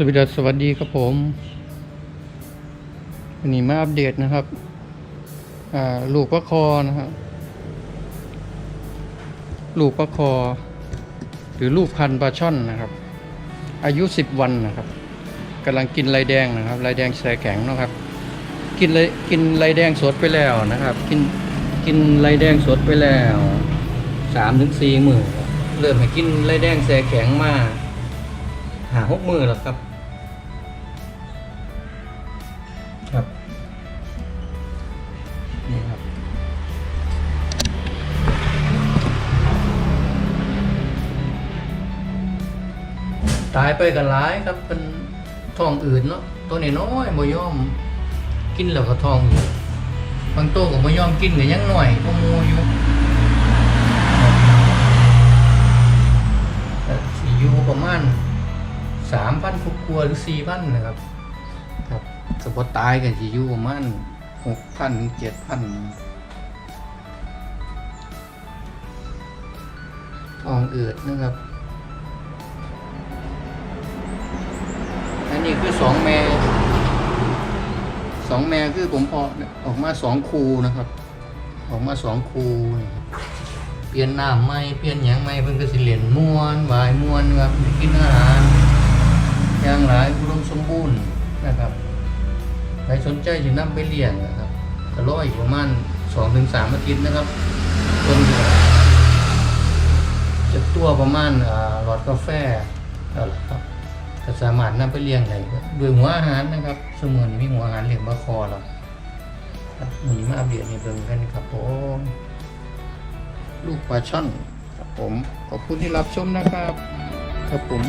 สวัสดีสวัสดีครับผมวันนี้มาอัปเดตนะครับลูกปลาคอนะครับลูกปลาคอ หรือลูกพันปลาช่อนนะครับ อายุสิบวันนะครับกำลังกินไรแดงนะครับไรแดงแสแข็งเนาะครับ กินไรกินไรแดงสดไปแล้วนะครับ กินกินไรแดงสดไปแล้วสามถึงสี่มือครับเริ่มให้กินไรแดงแสแข็งมาหาหกมือแล้วครับครับ ตายไปกันหลายครับเป็นท้องอืดเนาะตัวนี้น้อยบ่ยอม กินแล้วก็ท้องอืดบางตัวก็บ่ยอมกินก็ยังหน่อยก็มูอยู่แต่สิอยู่ประมาณสามพันกกลัวหรือสี่พันนะครับ ครับสมมติตายกันสิอยู่ประมาณหกพันถึงเจ็ดพันท้องอืดนะครับ นนี้คือสองแม่สองแม่คือผมพอออกมาสองคูนะครับ ออกมาสองคูนะครับเปลี่ยนน้ำไม่เปลี่ยนหยังไม่เพิ่นก็สิเหรียญม้วนวายม้วนครับได้กินอาหารอย่างหลายอุดมสมบูรณ์นะครับใครสนใจจะนำไปเลี้ยงนะครับก็รออีกประมาณสองถึงสามอาทิตย์นะครับต้นจะตัวประมาณหลอดกาแฟแล้วล่ะครับ ก็สามารถนำไปเลี้ยงได้ครับด้วยหัวอาหารนะครับสมุนมีหัวอาหารเลี้ยงบาคอหรอกมีมาอัปเดตในเบิ่งกันครับผมลูกปลาช่อนครับผมขอบคุณที่รับชมนะครับครับผม